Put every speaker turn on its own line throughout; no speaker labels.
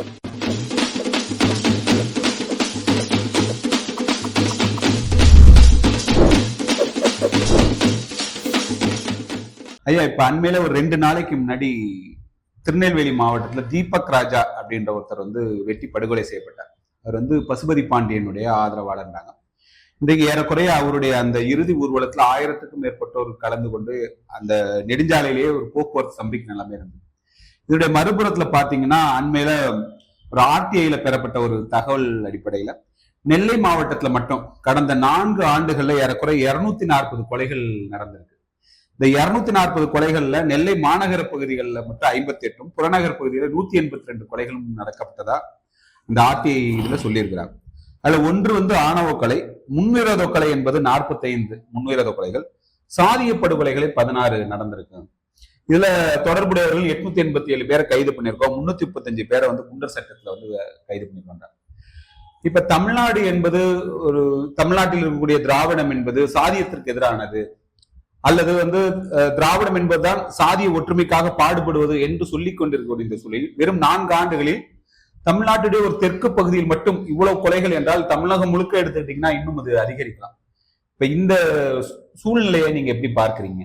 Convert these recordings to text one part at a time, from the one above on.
ஐயா இப்ப அண்மையில ஒரு ரெண்டு நாளைக்கு முன்னாடி திருநெல்வேலி மாவட்டத்துல தீபக் ராஜா அப்படின்ற ஒருத்தர் வந்து வெட்டி படுகொலை செய்யப்பட்டார். அவர் வந்து பசுபதி பாண்டியனுடைய ஆதரவாளர்னாங்க. இன்றைக்கு ஏறக்குறைய அவருடைய அந்த இறுதி ஊர்வலத்துல ஆயிரத்துக்கும் மேற்பட்டோர் கலந்து கொண்டு அந்த நெடுஞ்சாலையிலேயே ஒரு போக்குவரத்து ஸ்தம்பிக்க நிலைமை இருந்தது. இதனுடைய மறுபுறத்துல பாத்தீங்கன்னா அண்மையில ஒரு ஆர்டிஐல பெறப்பட்ட ஒரு தகவல் அடிப்படையில நெல்லை மாவட்டத்துல மட்டும் கடந்த நான்கு ஆண்டுகள்ல ஏறக்குறைய இருநூத்தி நாற்பது கொலைகள் நடந்திருக்கு. இந்த இருநூத்தி நாற்பது கொலைகள்ல நெல்லை மாநகர பகுதிகளில் மட்டும் ஐம்பத்தி எட்டும் புறநகர் பகுதியில் நூத்தி எண்பத்தி ரெண்டு கொலைகளும் நடக்கப்பட்டதா இந்த ஆர்டிஐ இதுல சொல்லியிருக்கிறாங்க. அதுல ஒன்று வந்து ஆணவ கொலை முன்விரோத கொலை என்பது நாற்பத்தைந்து முன்விரோத கொலைகள் சாதிய படுகொலைகளை பதினாறு நடந்திருக்கு. இதுல தொடர்புடையவர்கள் எட்நூத்தி எண்பத்தி ஏழு பேரை கைது பண்ணியிருக்கோம். முன்னூத்தி முப்பத்தஞ்சு பேரை வந்து குண்டர் சட்டத்துல வந்து கைது பண்ணிருக்காங்க இப்ப தமிழ்நாடு என்பது ஒரு தமிழ்நாட்டில் இருக்கக்கூடிய திராவிடம் என்பது சாதியத்திற்கு எதிரானது. அல்லது வந்து திராவிடம் என்பதுதான் சாதிய ஒற்றுமைக்காக பாடுபடுவது என்று சொல்லிக் கொண்டிருக்கக்கூடிய இந்த சூழலில் வெறும் நான்கு ஆண்டுகளில் தமிழ்நாட்டுடைய ஒரு தெற்கு பகுதியில் மட்டும் இவ்வளவு கொலைகள் என்றால் தமிழகம் முழுக்க எடுத்துக்கிட்டீங்கன்னா இன்னும் அது அதிகரிக்கலாம். இப்ப இந்த சூழ்நிலையை நீங்க எப்படி பார்க்கறீங்க?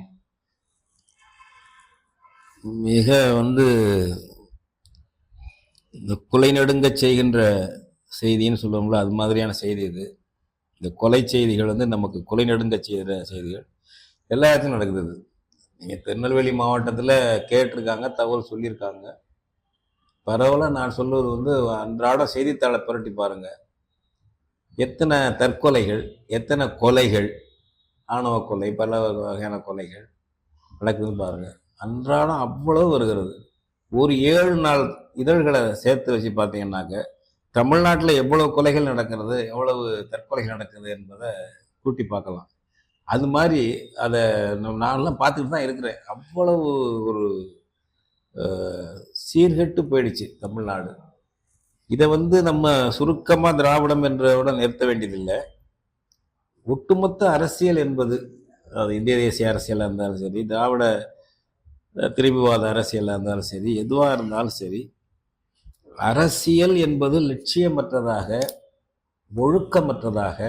மிக வந்து இந்த கொலை நடுங்க செய்கின்ற செய்தின்னு சொல்லுவோம்ல அது மாதிரியான செய்தி இது. இந்த கொலை செய்திகள் வந்து நமக்கு கொலை நடுங்க செய்கிற செய்திகள். எல்லா இடத்துலையும் நடக்குது இது. நீங்கள் திருநெல்வேலி மாவட்டத்தில் கேட்டிருக்காங்க தகவல் சொல்லியிருக்காங்க. பரவலாக நான் சொல்வது வந்து அன்றாட செய்தித்தாளை புரட்டி பாருங்கள் எத்தனை தற்கொலைகள் எத்தனை கொலைகள் ஆணவ கொலை பல வகையான கொலைகள் நடக்குதுன்னு பாருங்கள் அன்றாடம் அவ்வளவு வருகிறது. ஒரு ஏழு நாள் இதழ்களை சேர்த்து வச்சு பார்த்தீங்கன்னாக்க தமிழ்நாட்டில் எவ்வளவு கொலைகள் நடக்கிறது எவ்வளவு தற்கொலைகள் நடக்குது என்பதை கூட்டி பார்க்கலாம். அது மாதிரி அதை நான்லாம் பார்த்துட்டு தான் இருக்கிறேன். அவ்வளவு ஒரு சீர்கெட்டு போயிடுச்சு தமிழ்நாடு. இதை வந்து நம்ம சுருக்கமாக திராவிடம் என்றோட நிறுத்த வேண்டியதில்லை. ஒட்டுமொத்த அரசியல் என்பது அது இந்திய தேசிய அரசியலாக இருந்தாலும் சரி திராவிட திரிபுவாத அரசியலாக இருந்தாலும் சரி எதுவாக இருந்தாலும் சரி அரசியல் என்பது லட்சியமற்றதாக ஒழுக்கமற்றதாக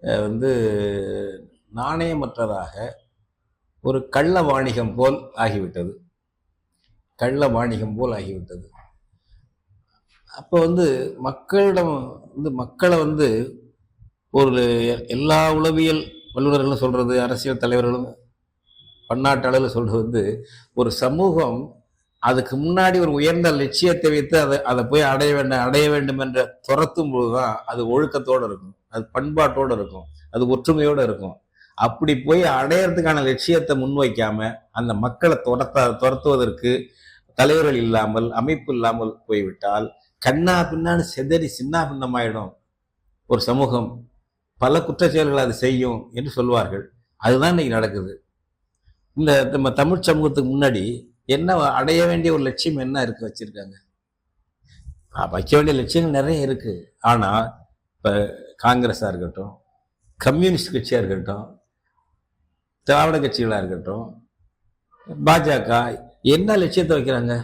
வந்து நாணயமற்றதாக ஒரு கள்ள வாணிகம் போல் ஆகிவிட்டது. கள்ள வாணிகம் போல் ஆகிவிட்டது. அப்போ வந்து மக்களிடம் வந்து மக்களை வந்து ஒரு எல்லா உளவியல் வல்லுநர்களும் சொல்கிறது அரசியல் தலைவர்களும் பன்னாட்டு அளவில் சொல்றது வந்து ஒரு சமூகம் அதுக்கு முன்னாடி ஒரு உயர்ந்த லட்சியத்தை வைத்து அதை அதை போய் அடைய வேண்டும் அடைய வேண்டும் என்ற துரத்தும் போதுதான் அது ஒழுக்கத்தோடு இருக்கும். அது பண்பாட்டோடு இருக்கும். அது ஒற்றுமையோடு இருக்கும். அப்படி போய் அடையறதுக்கான லட்சியத்தை முன்வைக்காம அந்த மக்களை துரத்த துரத்துவதற்கு தலைவர்கள் இல்லாமல் அமைப்பு இல்லாமல் போய்விட்டால் கண்ணா பின்னான்னு செதறி சின்ன பின்னமாயிடும். ஒரு சமூகம். பல குற்றச்செயல்களை அது செய்யும் என்று சொல்வார்கள். அதுதான் இன்னைக்கு நடக்குது. இந்த நம்ம தமிழ் சமூகத்துக்கு முன்னாடி என்ன அடைய வேண்டிய ஒரு லட்சியம் என்ன இருக்கு வச்சிருக்காங்க? வைக்க வேண்டிய லட்சியங்கள் நிறைய இருக்கு. ஆனா இப்ப காங்கிரஸா இருக்கட்டும் கம்யூனிஸ்ட் கட்சியா இருக்கட்டும் திராவிட கட்சிகளா இருக்கட்டும் பாஜக என்ன லட்சியத்தை வைக்கிறாங்க?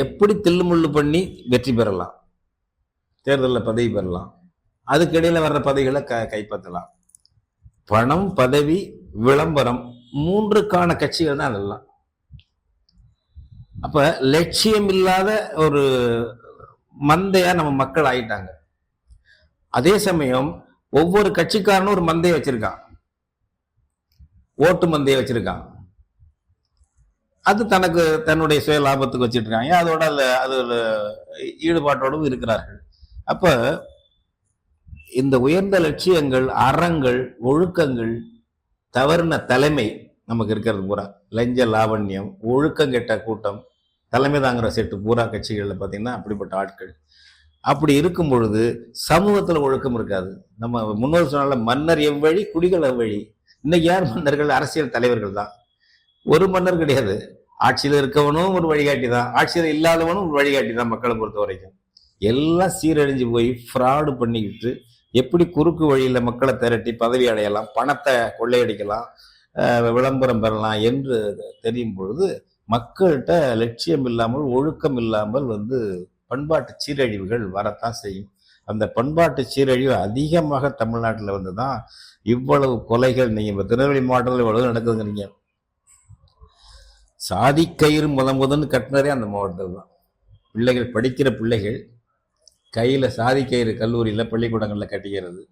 எப்படி தில்லுமுள்ளு பண்ணி வெற்றி பெறலாம்? தேர்தலில் பதவி பெறலாம். அதுக்கிடையில் வர்ற பதவிகளை க கைப்பற்றலாம். பணம் பதவி விளம்பரம் மூன்றுக்கான கட்சிகள் தான் அதெல்லாம். அப்ப லட்சியம் இல்லாத ஒரு மந்தையா நம்ம மக்கள் ஆயிட்டாங்க. அதே சமயம் ஒவ்வொரு கட்சிக்காரனும் ஒரு மந்தையை வச்சிருக்கான். ஓட்டு மந்தையை வச்சிருக்கான். அது தனக்கு தன்னுடைய சுய லாபத்துக்கு வச்சிட்டு இருக்காங்க அதோட அதுல அது ஈடுபாட்டோடும் இருக்கிறார்கள். அப்ப இந்த உயர்ந்த லட்சியங்கள் அறங்கள் ஒழுக்கங்கள் தவறின தலைமை நமக்கு இருக்கிறது பூரா. லஞ்ச லாவண்யம் ஒழுக்கம் கெட்ட கூட்டம் தலைமை தாங்குற செட்டு பூரா கட்சிகளில் பார்த்தீங்கன்னா அப்படிப்பட்ட ஆட்கள். அப்படி இருக்கும் பொழுது சமூகத்தில் ஒழுக்கம் இருக்காது. நம்ம முன்னோர் சொன்னால மன்னர் எவ்வழி குடிகள் எவ்வழி இன்னைக்கு யார் மன்னர்கள்? அரசியல் தலைவர்கள் தான். ஒரு மன்னர் கிடையாது. ஆட்சியில் இருக்கவனும் ஒரு வழிகாட்டி தான். ஆட்சியில் இல்லாதவனும் ஒரு வழிகாட்டி தான் மக்களை பொறுத்த வரைக்கும். எல்லாம் சீரழிஞ்சு போய் ஃப்ராடு பண்ணிக்கிட்டு எப்படி குறுக்கு வழியில் மக்களை திரட்டி பதவி அடையலாம் பணத்தை கொள்ளையடிக்கலாம் விளம்பரம் பெறலாம் என்று தெரியும் பொழுது மக்கள்கிட்ட லட்சியம் இல்லாமல் ஒழுக்கம் இல்லாமல் வந்து பண்பாட்டு சீரழிவுகள் வரத்தான் செய்யும். அந்த பண்பாட்டு சீரழிவு அதிகமாக தமிழ்நாட்டில் வந்து தான் இவ்வளவு கொலைகள் நீங்கள் இப்போ திருநெல்வேலி மாவட்டத்தில் இவ்வளவு நடக்குதுங்கிறீங்க. சாதிக்கயிறு முத முதன்னு கட்டினதே அந்த மாவட்டத்தில் தான். பிள்ளைகள் படிக்கிற பிள்ளைகள் கையில சாதிக்கயிறு கல்லூரியில் பள்ளிக்கூடங்களில் கட்டிக்கிறது.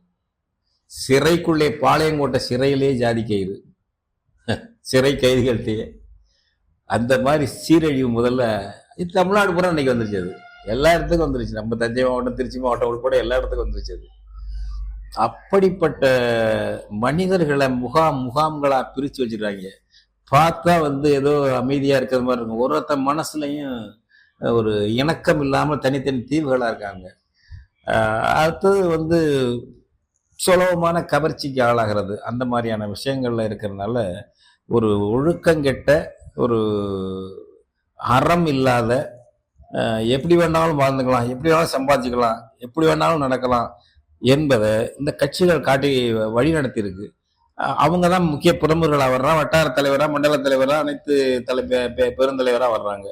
சிறைக்குள்ளே பாளையங்கோட்டை சிறையிலே ஜாதி கயிறு. சிறை கைதிகள்கிட்டயே அந்த மாதிரி சீரழிவு முதல்ல இது தமிழ்நாடு பூரா இன்னைக்கு வந்துருச்சு அது. எல்லா இடத்துக்கும் வந்துருச்சு. நம்ம தஞ்சை மாவட்டம் திருச்சி மாவட்டம் உட்பட எல்லா இடத்துக்கும் வந்துருச்சு அது. அப்படிப்பட்ட மனிதர்களை முகாம் முகாம்களா பிரித்து வச்சிடுறாங்க பார்த்தா வந்து ஏதோ அமைதியாக இருக்கிற மாதிரி இருக்கும். ஒருத்த மனசுலையும் ஒரு இணக்கம் இல்லாமல் தனித்தனி தீவுகளாக இருக்காங்க. அடுத்தது வந்து சுலபமான கவர்ச்சிக்கு ஆளாகிறது. அந்த மாதிரியான விஷயங்கள்ல இருக்கிறதுனால ஒரு ஒழுக்கங்கெட்ட ஒரு அறம் இல்லாத எப்படி வேணாலும் வாழ்ந்துக்கலாம் எப்படி வேணாலும் சம்பாதிச்சுக்கலாம் எப்படி வேணாலும் நடக்கலாம் என்பதை இந்த கட்சிகள் காட்டி வழி நடத்தியிருக்கு. அவங்க தான் முக்கிய பிரமுகர்களாக வர்றான் வட்டார தலைவராக மண்டல தலைவராக அனைத்து தலை பெருந்தலைவராக வர்றாங்க.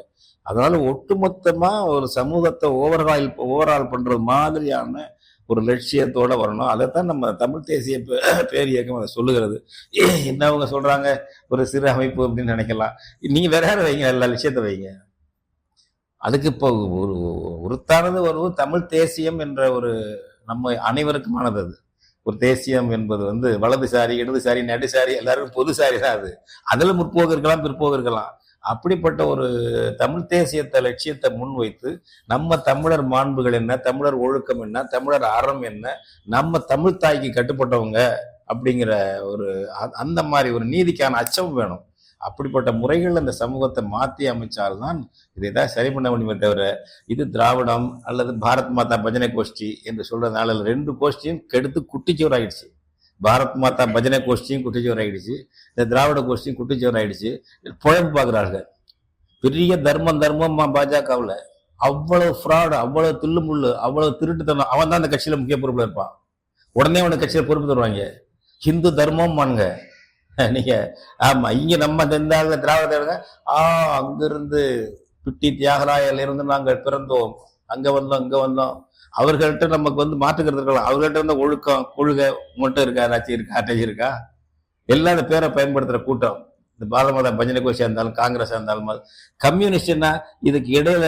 அதனால ஒட்டுமொத்தமாக ஒரு சமூகத்தை ஓவர்ஹால் ஓவரால் பண்ணுற மாதிரியான ஒரு லட்சியத்தோட வரணும். அதை தான் நம்ம தமிழ் தேசிய பே- பேர் இயக்கம் அதை சொல்லுகிறது. என்ன அவங்க சொல்றாங்க? ஒரு சிறு அமைப்பு அப்படின்னு நினைக்கலாம். நீங்க வேற யாரும் வைங்க? எல்லா லட்சியத்தை வைங்க. அதுக்கு இப்போ ஒரு உருத்தானது ஒரு தமிழ் தேசியம் என்ற ஒரு நம்ம அனைவருக்குமானது அது. ஒரு தேசியம் என்பது வந்து வலதுசாரி இடதுசாரி நடுசாரி எல்லாருக்கும் பொதுசாரி தான் அது. அதில் முற்போக்கு இருக்கலாம் பிற்போக்கு இருக்கலாம். அப்படிப்பட்ட ஒரு தமிழ் தேசியத்தை லட்சியத்தை முன்வைத்து நம்ம தமிழர் மாண்புகள் என்ன தமிழர் ஒழுக்கம் என்ன தமிழர் அறம் என்ன நம்ம தமிழ் தாய்க்கு கட்டுப்பட்டவங்க அப்படிங்கிற ஒரு அந்த மாதிரி ஒரு நீதிக்கான அச்சம் வேணும். அப்படிப்பட்ட முறைகள் அந்த சமூகத்தை மாற்றி அமைச்சால்தான் இதை தான் சரி பண்ண முடியுமே தவிர இது திராவிடம் அல்லது பாரத் மாதா பஜனை கோஷ்டி என்று சொல்றதுனால ரெண்டு கோஷ்டியும் கெடுத்து குட்டிச்சோர் பாரத் மாதா பஜனை கோஷ்டியும் குட்டிச்சோர் ஆகிடுச்சு இந்த திராவிட கோஷ்டியும் குட்டிச்சோர் ஆகிடுச்சு புழைப்பு பார்க்குறார்கள். பெரிய தர்மம் தர்மம்மா பாஜகவில். அவ்வளவு ஃப்ராடு அவ்வளவு தில்லு முள்ளு அவ்வளவு திருட்டுத்தனம். அவன் தான் அந்த கட்சியில் முக்கிய பொறுப்பில் இருப்பான். உடனே அவனை கட்சியில் பொறுப்பு தருவாங்க. ஹிந்து தர்மம் மானுங்க ஆமாம் ஆமா நம்ம இந்த ஆளுங்க திராவிட ஆ அங்கிருந்து பிட்டி தியாகராயிலிருந்து நாங்கள் பிறந்தோம். அங்கே வந்தோம் இங்கே வந்தோம். அவர்கள்ட்ட நமக்கு வந்து மாற்றுக்கிறது இருக்கலாம். அவர்கள்ட்ட இருந்த ஒழுக்கம் கொள்கை மட்டும் இருக்கா ஏதாச்சும் இருக்கா அட்டாச்சி இருக்கா? எல்லா இந்த பேரை பயன்படுத்துகிற கூட்டம். இந்த பாரத பஜனை கோஷியாக இருந்தாலும் காங்கிரஸாக இருந்தாலும் கம்யூனிஸ்ட்னா இதுக்கு இடையில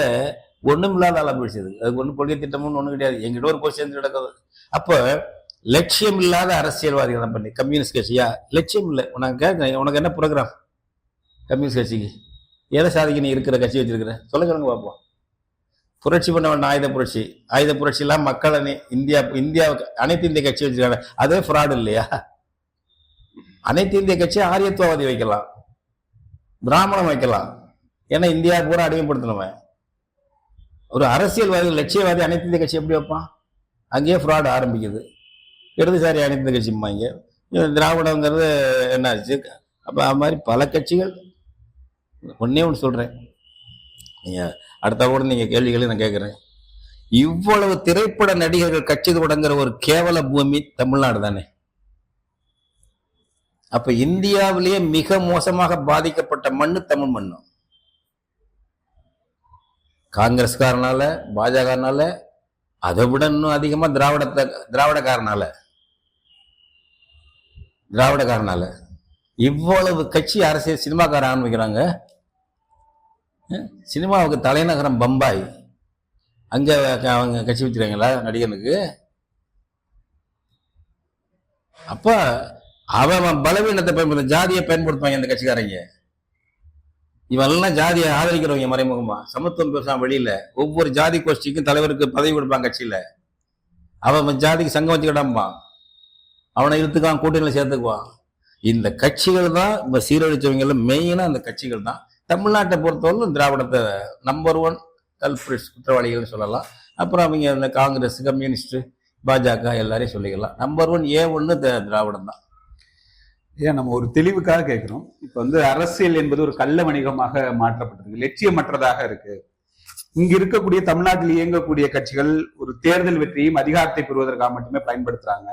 ஒன்றும் இல்லாத ஆளா போயிடுச்சு அதுக்கு ஒன்றும் கொள்கை திட்டமும் ஒன்றும் கிடையாது. எங்கிட்ட ஒரு கோஷம் நடக்குது அப்போ லட்சியம் இல்லாத அரசியல்வாதிகள் தான் பண்ணி கம்யூனிஸ்ட் கட்சியா? லட்சியம் இல்லை. உனக்கு கேட்க உனக்கு என்ன ப்ரோக்ராம் கம்யூனிஸ்ட் கட்சிக்கு. எதை சாதிக்க நீ இருக்கிற கட்சி வச்சிருக்கிற? சொல்லுங்க பார்ப்போம் புரட்சி பண்ண வேண்டாம் ஆயுத புரட்சி. ஆயுத புரட்சி எல்லாம் மக்கள் அணி இந்தியா இந்தியாவுக்கு அனைத்து இந்திய கட்சி வச்சிருக்காங்க அதே ஃப்ராடு இல்லையா? அனைத்து இந்திய கட்சி ஆரியத்துவவாதி வைக்கலாம். பிராமணம் வைக்கலாம். ஏன்னா இந்தியா பூரா அடிமைப்படுத்தினவன் ஒரு அரசியல்வாதி லட்சியவாதி அனைத்து இந்திய கட்சி எப்படி வைப்பான்? அங்கேயே ஃப்ராடு ஆரம்பிக்குது. இடதுசாரி அனைத்து இந்திய கட்சிம்பாங்க இது திராவிடங்கிறது என்னாச்சு? அப்போ அது மாதிரி பல கட்சிகள். ஒன்றே ஒன்று சொல்கிறேன் நீங்கள் அடுத்த கூட நீங்கள் கேள்விகளை நான் கேட்குறேன் இவ்வளவு திரைப்பட நடிகர்கள் கட்சி தொடங்குற ஒரு கேவல பூமி தமிழ்நாடு தானே? அப்ப இந்தியாவிலேயே மிக மோசமாக பாதிக்கப்பட்ட மண்ணு தமிழ் மண்ணு. காங்கிரஸ்காரனால பாஜகனால அதை விட இன்னும் அதிகமா திராவிடத்தை திராவிடக்காரனால. திராவிடக்காரனால. இவ்வளவு கட்சி அரசியல் சினிமாக்காரன் ஆரம்பிக்கிறாங்க. சினிமாவுக்கு தலைநகரம் பம்பாய். அங்க அவங்க கட்சி வச்சிருக்காங்களா நடிகனுக்கு? அப்போ அவன் பலவீனத்தை பயன்படுத்த ஜாதியை பயன்படுத்துவாங்க இந்த கட்சிக்காரங்க. இவெல்லாம் ஜாதியை ஆதரிக்கிறவங்க மறைமுகமா. சமத்துவம் பேசுவான் வெளியில. ஒவ்வொரு ஜாதி கோஷ்டிக்கும் தலைவருக்கு பதவி கொடுப்பான் கட்சியில. அவன் ஜாதிக்கு சங்கம் வச்சுக்கிடாம்பான் அவனை இழுத்துக்கான் கூட்டணியில் சேர்த்துக்குவான். இந்த கட்சிகள் தான் இப்போ சீரழிச்சவங்க மெயினாக அந்த கட்சிகள் தான். தமிழ்நாட்டை பொறுத்தவரைக்கும் திராவிடத்தை நம்பர் ஒன் கல்பிரிட்ஸ் குற்றவாளிகள்னு சொல்லலாம். அப்புறம் அவங்க இந்த காங்கிரஸ் கம்யூனிஸ்ட் பாஜக எல்லாரையும் சொல்லிக்கலாம். நம்பர் ஒன் ஏ ஒன்று திராவிடம் தான்.
ஏன் நம்ம ஒரு தெளிவுக்காக கேட்குறோம். இப்போ வந்து அரசியல் என்பது ஒரு கள்ள வணிகமாக மாற்றப்பட்டிருக்கு லட்சியமற்றதாக இருக்கு. இங்க இருக்கக்கூடிய தமிழ்நாட்டில் இயங்கக்கூடிய கட்சிகள் ஒரு தேர்தல் வெற்றியும் அதிகாரத்தை பெறுவதற்காக மட்டுமே பயன்படுத்துறாங்க.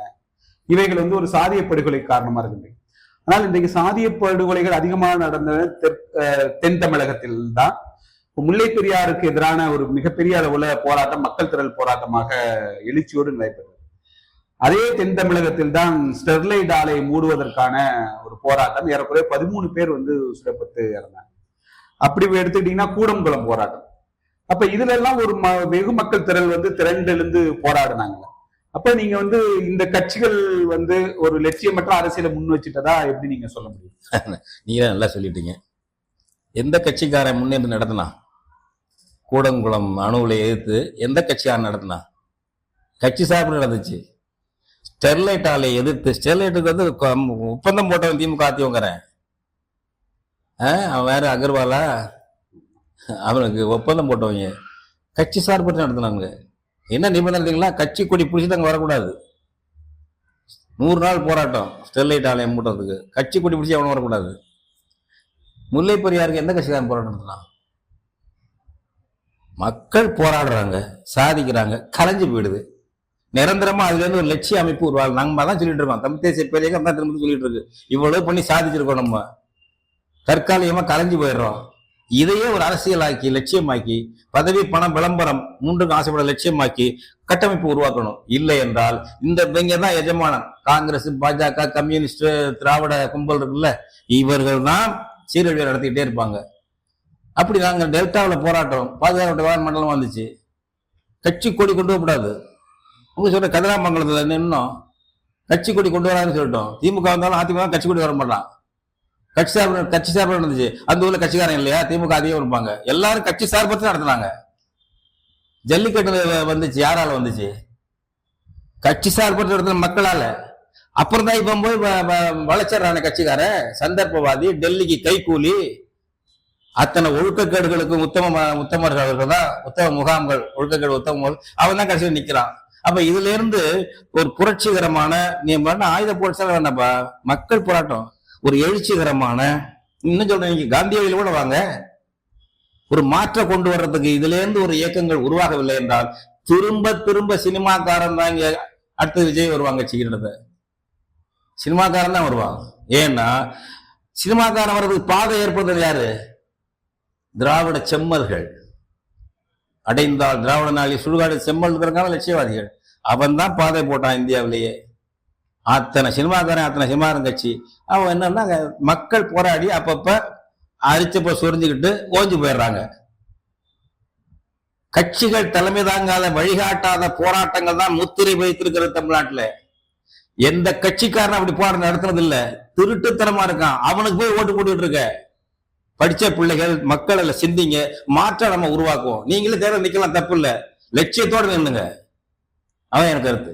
இவைகள் வந்து ஒரு சாதிய படுகொலை காரணமா இருக்கின்றன. ஆனால் இன்றைக்கு சாதிய படுகொலைகள் அதிகமாக நடந்த தென் தமிழகத்தில் தான். முல்லை பெரியாருக்கு எதிரான ஒரு மிகப்பெரிய அளவுல போராட்டம் மக்கள் திரள் போராட்டமாக எழுச்சியோடு நடைபெற்றது. அதே தென் தமிழகத்தில் தான் ஸ்டெர்லைட் ஆலை மூடுவதற்கான ஒரு போராட்டம். ஏறக்குறைய பதிமூணு பேர் வந்து சுடப்பட்டு இறந்தாங்க. அப்படி எடுத்துக்கிட்டீங்கன்னா கூடங்குளம் போராட்டம். அப்ப இதுல எல்லாம் ஒரு வெகு மக்கள் திரள் வந்து திரண்டெழுந்து போராடினாங்களே அப்ப நீங்க வந்து இந்த கட்சிகள் வந்து ஒரு லட்சியமற்ற அரசியலை முன் வச்சுட்டதா எப்படி நீங்க சொல்ல முடியும்?
நீங்களே நல்லா சொல்லிட்டீங்க. எந்த கட்சிக்காரன் முன்னேந்து நடத்தினா? கூடங்குளம் அணுவில் எதிர்த்து எந்த கட்சிக்காரன் நடத்தினா? கட்சி சார்பு நடந்துச்சு. ஸ்டெர்லைட் ஆலை எதிர்த்து ஸ்டெர்லைட்டுக்கு வந்து ஒப்பந்தம் போட்டவன் திமுக அதிமுகறேன் அவன் வேற அகர்வாலா? அவனுக்கு ஒப்பந்தம் போட்டவங்க. கட்சி சார்பு நடத்தினாங்க. என்ன நிபந்தனைங்களா கட்சி கொடி பிடிச்சிட்டு அங்கே வரக்கூடாது. நூறு நாள் போராட்டம் ஸ்டெர்லைட் ஆலயம் மூட்டுறதுக்கு. கட்சி கொடி பிடிச்சி அவனும் வரக்கூடாது. முல்லை பெரியாருக்கு எந்த கட்சிக்காரன் போராட்டம் நடத்தலாம் மக்கள் போராடுறாங்க சாதிக்கிறாங்க கலைஞ்சு போயிடுது. நிரந்தரமா அதுல இருந்து ஒரு லட்சிய அமைப்பு உருவாகும் நம்ம தான் சொல்லிட்டு இருக்கோம். தமிழ் தேசிய பேரியக்கம் தான் திரும்ப சொல்லிட்டு இருக்கு. இவ்வளவு பண்ணி சாதிச்சிருக்கோம் நம்ம. தற்காலிகமா கலைஞ்சு போயிடுறோம். இதையே ஒரு அரசியலாக்கி லட்சியமாக்கி பதவி பணம் விளம்பரம் மூன்றுக்கும் ஆசைப்பட லட்சியமாக்கி கட்டமைப்பு உருவாக்கணும். இல்லை என்றால் இந்த இவங்க தான் எஜமானம் காங்கிரஸ் பாஜக கம்யூனிஸ்ட் திராவிட கும்பல் இருக்குல்ல இவர்கள் தான் சீரழிவை நடத்திக்கிட்டே இருப்பாங்க. அப்படி நாங்கள் டெல்டாவில் போராட்டம் பாதுகாப்பு மண்டலம் வந்துச்சு. கட்சி கொடி கொண்டு வரக்கூடாது. உங்க சொல்ற கதிராமங்கலத்தில் நின்னோம். கட்சி கொடி கொண்டு வராதுன்னு சொல்லிட்டோம். திமுக வந்தாலும் அதிமுக கட்சி கொடி வர மாட்டான். கட்சி சார்பு கட்சி சார்பு நடந்துச்சு. அந்த ஊர்ல கட்சிக்காரன் இல்லையா? திமுக அதிகம் இருப்பாங்க எல்லாரும் கட்சி சார்பற்று நடத்துனாங்க. ஜல்லிக்கட்டு வந்துச்சு. யாரால வந்துச்சு? கட்சி சார்பற்று நடத்தின மக்களால. அப்புறம் தான் இப்ப போய் வ- கட்சிக்காரன். சந்தர்ப்பவாதி டெல்லிக்கு கைக்கூலி அத்தனை ஒழுக்கக்கேடுகளுக்கும் உத்தம உத்தமர்கள் அவர்கள் தான். உத்தம முகாம்கள் ஒழுக்கக்கேடு உத்தம அவன் தான் கடைசியில் நிற்கிறான் அப்ப இதுல இருந்து ஒரு புரட்சிகரமான நீ ஆயுத போராட்டம் வேண்டாம்ப்பா மக்கள் போராட்டம். ஒரு எழுச்சிகரமான இன்னும் சொல்றேன் நீங்க காந்தி கூட வாங்க. ஒரு மாற்றம் கொண்டு வர்றதுக்கு இதுல இருந்து ஒரு இயக்கங்கள் உருவாகவில்லை என்றால் திரும்ப திரும்ப சினிமாக்காரன் தான் இங்க அடுத்து விஜய் வருவாங்க செய்கிறத சினிமாக்காரன் தான் வருவான். ஏன்னா சினிமாக்காரன் வர்றதுக்கு பாதை ஏற்படுறது யாரு? திராவிட செம்மல்கள் அடைந்தால் திராவிட நாளி சுடுகாடு செம்மல் இருக்கிறக்கான லட்சியவாதிகள். அவன் தான் பாதை போட்டான் இந்தியாவிலேயே. அத்தனை சினிமாக்காரன் அத்தனை சினிமாக்காரன் கட்சி அவன் என்னன்னா மக்கள் போராடி அப்பப்ப அரிச்சப்ப சொரிஞ்சுக்கிட்டு ஓஞ்சு போயிடுறாங்க. கட்சிகள் தலைமை தாங்காத வழிகாட்டாத போராட்டங்கள் தான் முத்திரை வைத்திருக்கிறது தமிழ்நாட்டில். எந்த கட்சிக்காரன் அப்படி போராட்டம் நடத்துறது இல்ல திருட்டுத்தனமா இருக்கான். அவனுக்கு போய் ஓட்டு போட்டுக்கிட்டு இருக்க படிச்ச பிள்ளைகள் மக்கள் அல்ல சிந்திங்க. மாற்றம் நம்ம உருவாக்குவோம். நீங்களே தேர்தல் நிக்கலாம் தப்பு இல்ல. லட்சியத்தோடு நின்னுங்க அவன் எனக்கு கருத்து.